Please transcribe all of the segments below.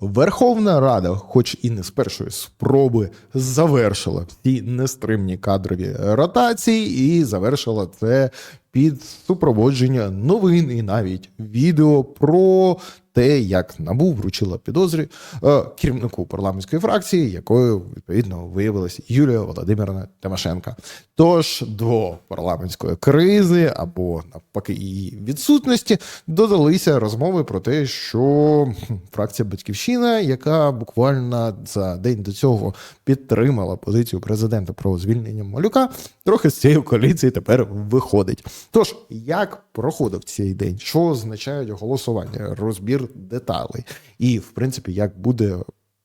Верховна Рада, хоч і не з першої спроби, завершила всі нестримні кадрові ротації і завершила це під супроводження новин і навіть відео про те, як НАБУ вручила підозрі е, керівнику парламентської фракції, якою відповідно виявилася Юлія Володимирівна Тимошенка. Тож до парламентської кризи або навпаки її відсутності додалися розмови про те, що фракція Батьківщина, яка буквально за день до цього підтримала позицію президента про звільнення малюка, трохи з цієї коаліції тепер виходить. Тож, як проходив цей день, що означають голосування, розбір деталей, і в принципі, як буде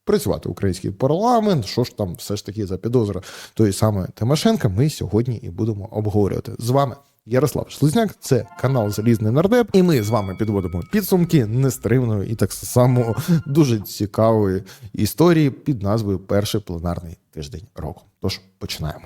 працювати український парламент, що ж там все ж таки за підозра тої саме Тимошенка, ми сьогодні і будемо обговорювати з вами. Ярослав Шлизняк, це канал Залізний Нардеп, і ми з вами підводимо підсумки нестримної і так само дуже цікавої історії під назвою Перший пленарний тиждень року. Тож починаємо.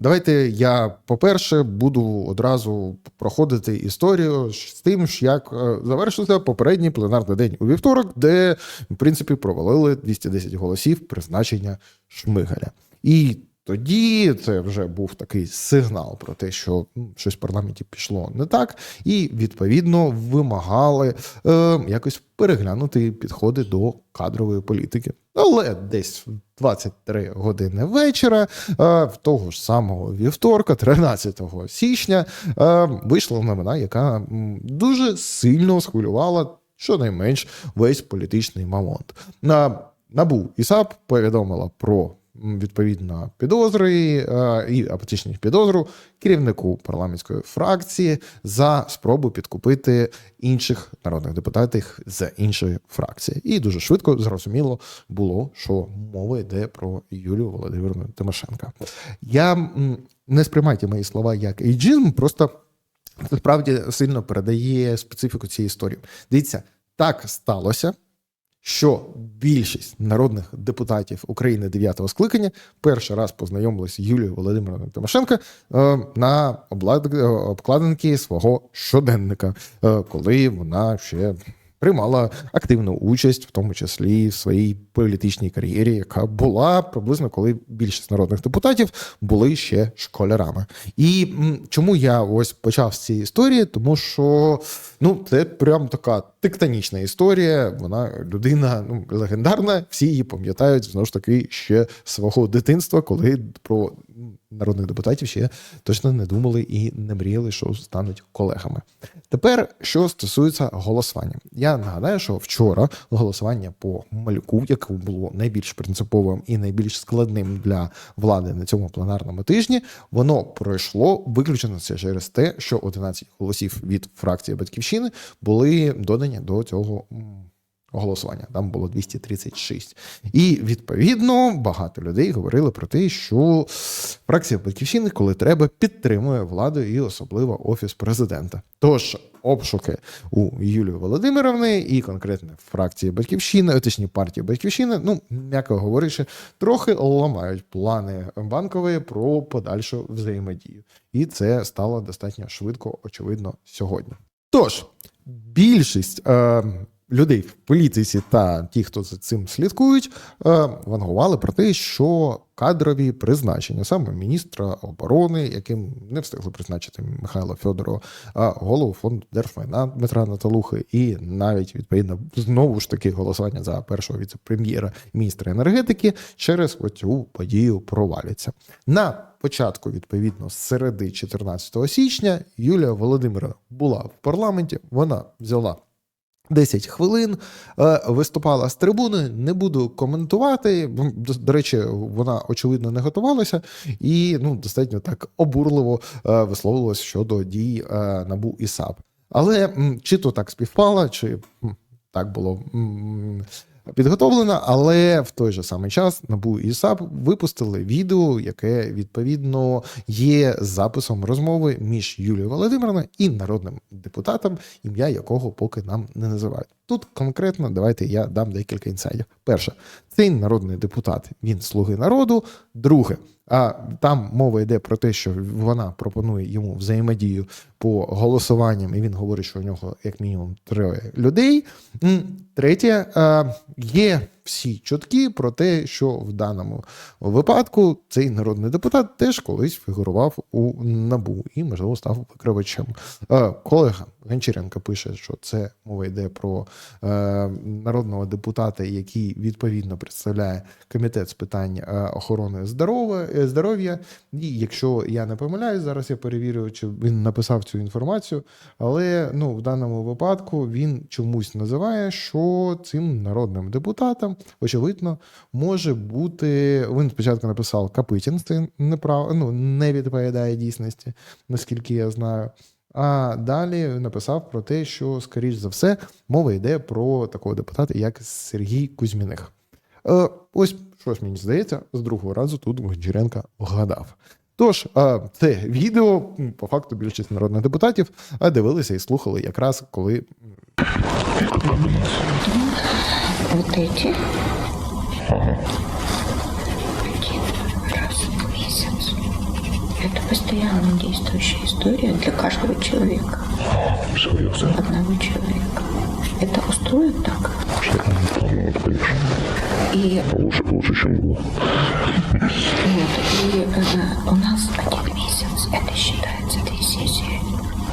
Давайте я, по-перше, буду одразу проходити історію з тим, як е, завершився попередній пленарний день у вівторок, де, в принципі, провалили 210 голосів призначення Шмигаля. І тоді це вже був такий сигнал про те, що щось в парламенті пішло не так, і відповідно вимагали е, якось переглянути підходи до кадрової політики. Але десь в 23 години вечора, е, в того ж самого вівторка, 13 січня, е, вийшла новина, яка дуже сильно схвилювала щонайменш весь політичний мамонт. На Набу і САП повідомила про відповідно підозри е, і точніше підозру керівнику парламентської фракції за спробу підкупити інших народних депутатів з іншої фракції. І дуже швидко зрозуміло було, що мова йде про Юлію Володимирівну Тимошенка. Я не сприймайте мої слова як ейджизм, просто справді сильно передає специфіку цієї історії. Дивіться, так сталося що більшість народних депутатів України 9-го скликання перший раз познайомилися Юлією Володимировною Тимошенко е, на е, обкладинки свого щоденника, е, коли вона ще приймала активну участь, в тому числі в своїй політичній кар'єрі, яка була приблизно коли більшість народних депутатів були ще школярами. І чому я ось почав з цієї історії? Тому що ну це прям така тектонічна історія. Вона людина ну легендарна. Всі її пам'ятають знову ж таки ще свого дитинства, коли про народних депутатів ще точно не думали і не мріяли, що стануть колегами. Тепер, що стосується голосування, я нагадаю, що вчора голосування по малюку, яке було найбільш принциповим і найбільш складним для влади на цьому пленарному тижні, воно пройшло виключено це через те, що 11 голосів від фракції Батьківщини були додані до цього. Голосування там було 236. І відповідно багато людей говорили про те, що фракція Батьківщини, коли треба, підтримує владу і особливо офіс президента. Тож обшуки у Юлії Володимировни і конкретно фракції Батьківщини, а точні партії Батьківщини, ну м'яко говорячи, трохи ламають плани банкової про подальшу взаємодію. І це стало достатньо швидко, очевидно, сьогодні. Тож більшість. Е, людей в політиці та ті, хто за цим слідкують, е, вангували про те, що кадрові призначення, саме міністра оборони, яким не встигли призначити Михайла Федорова, голову фонду держмайна Дмитра Наталухи, і навіть відповідно знову ж таки голосування за першого віце-прем'єра міністра енергетики через оцю подію проваляться. На початку, відповідно, з середи 14 січня Юлія Володимира була в парламенті. Вона взяла 10 хвилин е, виступала з трибуни. Не буду коментувати. До, речі, вона очевидно не готувалася і ну достатньо так обурливо е, висловилась щодо дій е, набу і САП. Але чи то так співпало, чи так було. Підготовлена, але в той же самий час НАБУ і САП випустили відео, яке відповідно є записом розмови між Юлією Володимирівною і народним депутатом, ім'я якого поки нам не називають. Тут конкретно давайте я дам декілька інсайдів. Перше, цей народний депутат, він слуги народу. Друге, а там мова йде про те, що вона пропонує йому взаємодію по голосуванням, і він говорить, що у нього як мінімум троє людей. Третє, є всі чутки про те, що в даному випадку цей народний депутат теж колись фігурував у набу і, можливо, став викривачем. Е, Колега Гончаренко пише, що це мова йде про е, народного депутата, який відповідно представляє комітет з питань е, охорони здоров'я. І якщо я не помиляюсь, зараз я перевірю, чи він написав цю інформацію. Але ну, в даному випадку він чомусь називає, що цим народним депутатом, очевидно, може бути. Він спочатку написав Капитін, це неправ... ну, не відповідає дійсності, наскільки я знаю. А далі написав про те, що, скоріш за все, мова йде про такого депутата, як Сергій Кузьміних. Е, ось щось мені здається, з другого разу тут Гончаренко вгадав. Тож, е, це відео, по факту, більшість народних депутатів е, дивилися і слухали якраз коли Вот эти. Один раз в месяц. Это постоянно действующая история для каждого человека. Серьезно? Одного человека. Это устроит так? Ну, это, конечно. И Лучше, лучше, чем было. нет, и э, у нас один месяц, это считается две сессии.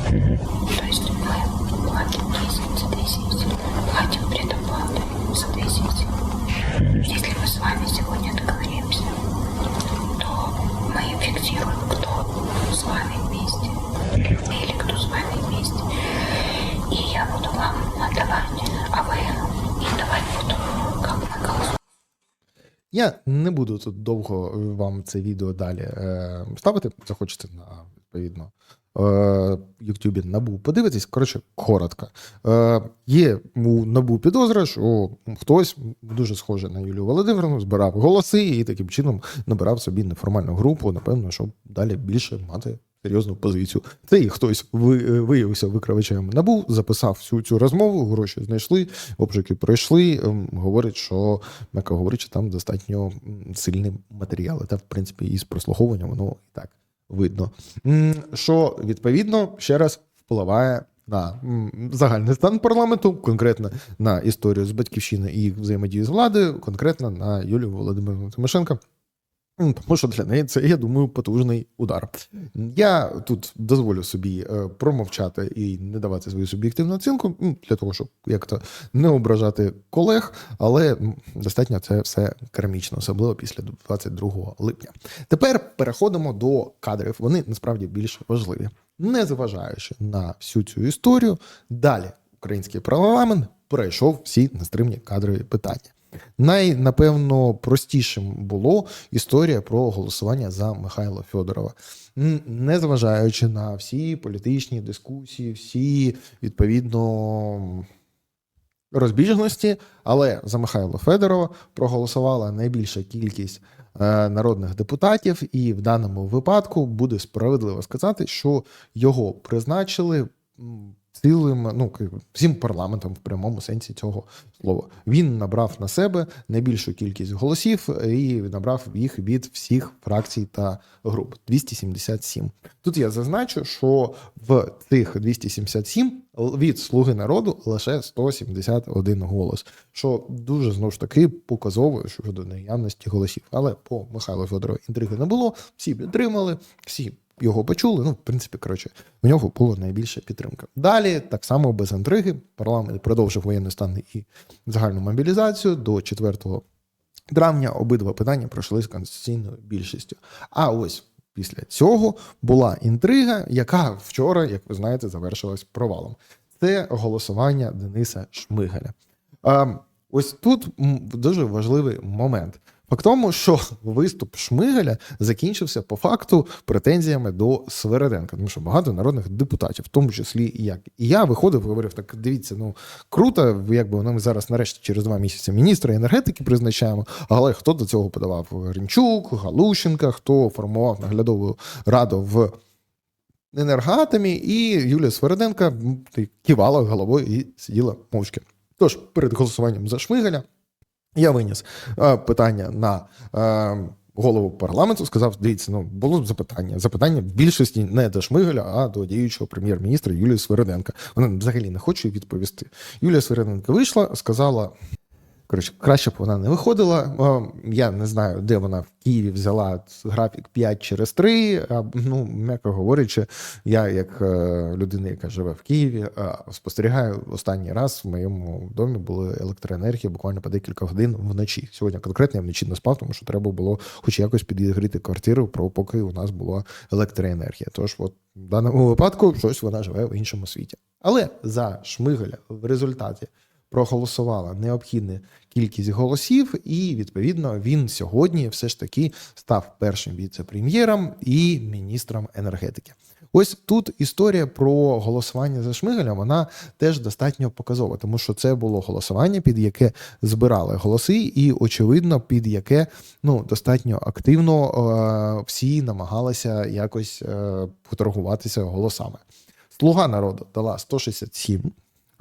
То есть мы платим 10 за две сессии, платим предоплаты за две сессии. Если мы с вами сегодня договоримся, то мы фиксируем, кто с вами вместе или кто с вами вместе. И я буду вам отдавать, а вы и давать буду, как мы голосуем. Я не буду тут довго е, вам це відео далі е, ставити. Захочете на відповідно е, Ютубі набу подивитись. Коротше, коротко. Е, є у набу підозра, що хтось дуже схожий на Юлію Володимирівну, збирав голоси і таким чином набирав собі неформальну групу, напевно, щоб далі більше мати. Серйозну позицію. Цей хтось ви- е, виявився викривачем набу, записав всю цю розмову, гроші знайшли, обшуки пройшли. ем, Говорить, що м'яко говорячи, там достатньо сильні матеріали. Та в принципі із прослуховування воно і так видно. Що відповідно ще раз впливає на загальний стан парламенту, конкретно на історію з батьківщини і їх взаємодію з владою, конкретно на Юлію Володимирівну Тимошенко. М, Тому що для неї це, я думаю, потужний удар. Я тут дозволю собі е, промовчати і не давати свою суб'єктивну оцінку для того, щоб як-то не ображати колег, але достатньо це все керамічно, особливо після 22 липня. Тепер переходимо до кадрів. Вони насправді більш важливі. Незважаючи на всю цю історію, далі український парламент перейшов всі нестримні кадрові питання. Най, напевно, простішим було історія про голосування за Михайла Федорова. Незважаючи на всі політичні дискусії, всі відповідно розбіжності, але за Михайла Федорова проголосувала найбільша кількість е, народних депутатів, і в даному випадку буде справедливо сказати, що його призначили цілим, ну всім парламентом в прямому сенсі цього слова. Він набрав на себе найбільшу кількість голосів і набрав їх від всіх фракцій та груп 277. Тут я зазначу, що в цих 277 від Слуги народу лише 171 голос, що дуже знову ж таки показово щодо наявності голосів. Але по Михайлу Федорову інтриги не було, всі підтримали, всі його почули. Ну, в принципі, коротше, у нього була найбільша підтримка. Далі, так само без інтриги, парламент продовжив воєнний стан і загальну мобілізацію до 4 травня. Обидва питання пройшли з конституційною більшістю. А ось після цього була інтрига, яка вчора, як ви знаєте, завершилась провалом. Це голосування Дениса Шмигаля. А, ось тут дуже важливий момент. В тому, що виступ Шмигаля закінчився по факту претензіями до Свереденка, тому що багато народних депутатів, в тому числі і як. І я виходив говорив: так дивіться, ну круто, якби ми зараз нарешті через два місяці міністра енергетики призначаємо. Але хто до цього подавав? Гринчук, Галущенка, хто формував наглядову раду в енергатомі, і Юлія Свереденка кивала головою і сиділа мовчки. Тож, перед голосуванням за Шмигаля я виніс е, питання на е, голову парламенту, сказав: дивіться, ну було запитання. Запитання в більшості не до Шмигаля, а до діючого прем'єр-міністра Юлії Свириденка. Вона взагалі не хоче відповісти. Юлія Свириденка вийшла, сказала. Коротше, краще б вона не виходила. Я не знаю, де вона в Києві взяла графік 5 через 3. Ну, м'яко говорячи, я, як е, людина, яка живе в Києві, е, спостерігаю останній раз в моєму домі була електроенергія буквально по декілька годин вночі. Сьогодні конкретно я вночі не спав, тому що треба було хоч якось підігріти квартиру, поки у нас була електроенергія. Тож, от в даному випадку щось вона живе в іншому світі. Але за Шмигаля в результаті проголосувала необхідна кількість голосів, і відповідно він сьогодні все ж таки став першим віце-прем'єром і міністром енергетики. Ось тут історія про голосування за Шмигаля, вона теж достатньо показова, тому що це було голосування, під яке збирали голоси, і очевидно, під яке ну достатньо активно е, всі намагалися якось е, поторгуватися голосами. Слуга народу дала 167,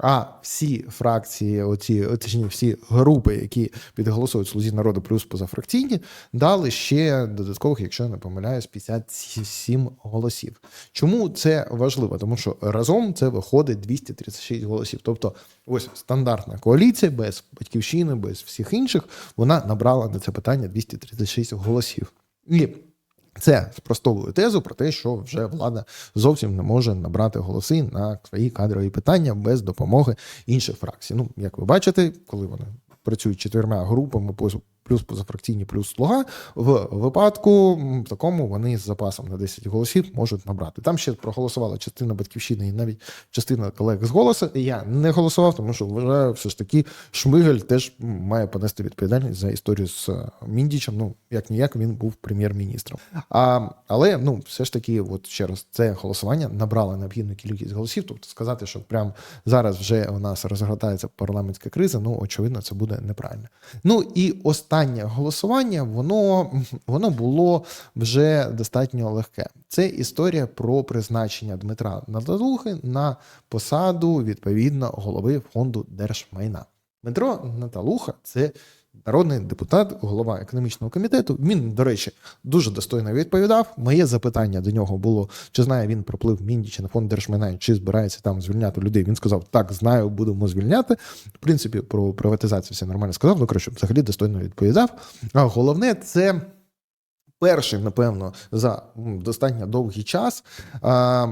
а всі фракції, оці, точніше, всі групи, які підголосують слузі народу плюс позафракційні, дали ще додаткових, якщо я не помиляюсь, 57 голосів. Чому це важливо? Тому що разом це виходить 236 голосів. Тобто, ось стандартна коаліція без батьківщини, без всіх інших, вона набрала на це питання 236 голосів. І це спростовує тезу про те, що вже влада зовсім не може набрати голоси на свої кадрові питання без допомоги інших фракцій. Ну, як ви бачите, коли вони працюють четверма групами, плюс- плюс позафракційні, плюс слуга, в випадку м, такому вони з запасом на 10 голосів можуть набрати. Там ще проголосувала частина батьківщини і навіть частина колег з голосу. Я не голосував, тому що вважаю, все ж таки Шмигель теж має понести відповідальність за історію з е, Міндічем. Ну як ніяк він був прем'єр-міністром. А, але ну все ж таки, от ще раз, це голосування набрало необхідну кількість голосів. Тобто сказати, що прямо зараз вже у нас розгортається парламентська криза, ну очевидно, це буде неправильно. Ну і останнє голосування, воно, воно було вже достатньо легке. Це історія про призначення Дмитра Наталухи на посаду відповідно голови фонду держмайна. Дмитро Наталуха це народний депутат, голова економічного комітету. Він, до речі, дуже достойно відповідав. Моє запитання до нього було: чи знає він про мінді чи на фонд держмайна, чи збирається там звільняти людей. Він сказав: так, знаю, будемо звільняти. В принципі, про приватизацію все нормально сказав. Ну коротше, взагалі достойно відповідав. А головне, це. Перший, напевно, за достатньо довгий час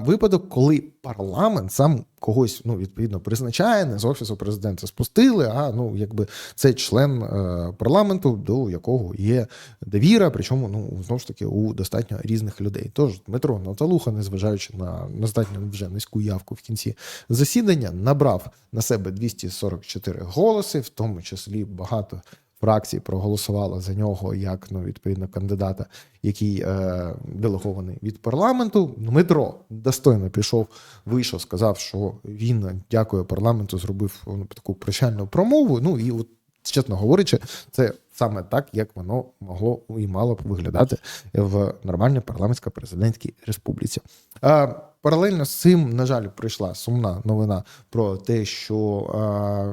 випадок, коли парламент сам когось ну відповідно призначає, не з офісу президента спустили. А ну якби це член е, парламенту, до якого є довіра, причому ну знову ж таки у достатньо різних людей. Тож Дмитро Наталуха, незважаючи на достатньо вже низьку явку в кінці засідання, набрав на себе 244 голоси, в тому числі багато фракцій проголосувала за нього як ну, відповідно кандидата, який е, делегований від парламенту. Дмитро достойно пішов, вийшов, сказав, що він дякує парламенту, зробив ну, таку прощальну промову. Ну і от, чесно говорячи, це саме так, як воно могло і мало б виглядати в нормальній парламентсько-президентській республіці. Е, Паралельно з цим, на жаль, прийшла сумна новина про те, що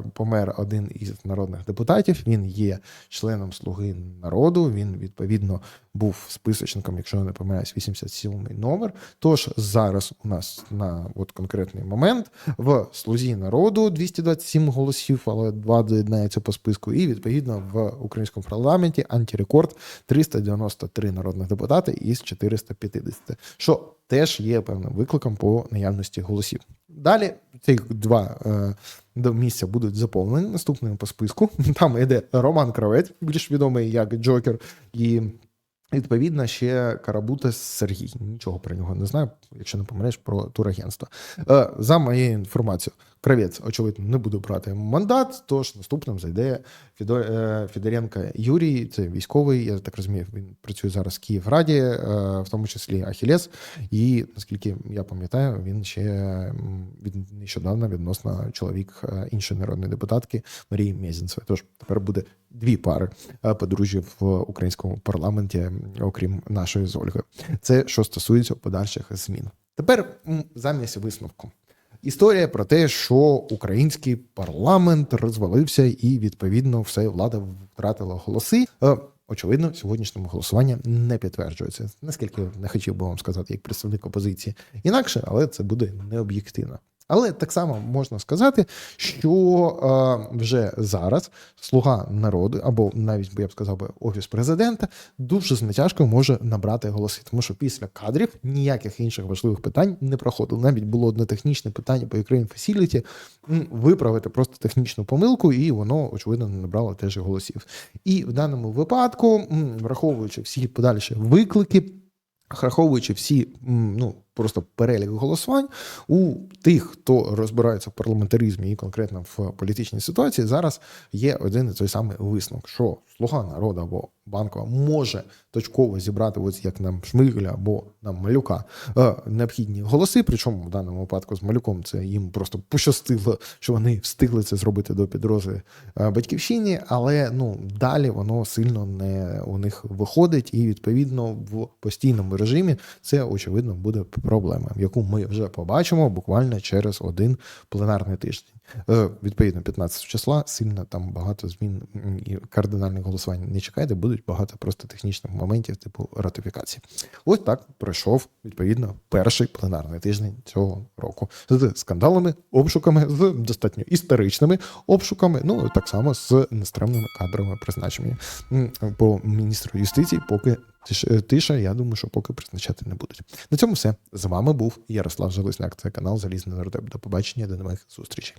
е, помер один із народних депутатів. Він є членом Слуги народу. Він відповідно був списочником, якщо я не помиляюсь, 87 номер. Тож зараз у нас на от конкретний момент в слузі народу 227 голосів, але два доєднаються по списку. І відповідно в українському парламенті антирекорд 393 народних депутати із 450, що теж є певним викликом по наявності голосів. Далі ці два е, місця будуть заповнені наступними по списку. Там йде Роман Кравець, більш відомий як Джокер, і відповідно ще Карабута Сергій. Нічого про нього не знаю, якщо не помиляєш про турагентство. Е, за моєю інформацією, Кравець, очевидно, не буде брати мандат, тож наступним зайде Фідо, е, Федоренко Юрій, це військовий, я так розумію, він працює зараз в Київраді, е, в тому числі Ахілес. І наскільки я пам'ятаю, він ще від нещодавно відносно чоловік іншої народної депутатки Марії Мезінцевої. Тож тепер буде дві пари е, подружжя в українському парламенті, окрім нашої з Ольгою. Це що стосується подальших змін. Тепер замість висновку. історія про те, що український парламент розвалився, і відповідно все влада втратила голоси. Е, Очевидно, сьогоднішньому голосування не підтверджується. Наскільки не хотів би вам сказати, як представник опозиції інакше, але це буде необ'єктивно. Але так само можна сказати, що е, вже зараз слуга народу, або навіть я б сказав би офіс президента, дуже з натяжкою може набрати голоси, тому що після кадрів ніяких інших важливих питань не проходило. Навіть було одне технічне питання по Ukraine Facility, виправити просто технічну помилку, і воно очевидно не набрало теж голосів. І в даному випадку, враховуючи всі подальші виклики. Враховуючи всі ну просто перелік голосувань у тих, хто розбирається в парламентаризмі і конкретно в політичній ситуації, зараз є один і той самий висновок, що слуга народу або банкова може точково зібрати, ось як нам Шмигеля або нам Малюка, е, необхідні голоси. Причому в даному випадку з Малюком це їм просто пощастило, що вони встигли це зробити до підрози е, батьківщині, але ну далі воно сильно не у них виходить, і відповідно в постійному режимі це очевидно буде проблема, яку ми вже побачимо буквально через один пленарний тиждень. Е, Відповідно, 15 числа сильно там багато змін і кардинальних голосувань не чекайте, будуть багато просто технічних моментів, типу ратифікації. Ось так пройшов відповідно перший пленарний тиждень цього року з скандалами, обшуками, з достатньо історичними обшуками. Ну так само з нестримними кадровими призначеннями. По міністру юстиції поки тиша. Я думаю, що поки призначати не будуть. На цьому все з вами був Ярослав Железняк. Це канал Залізний Нардеп. До побачення, до нових зустрічей.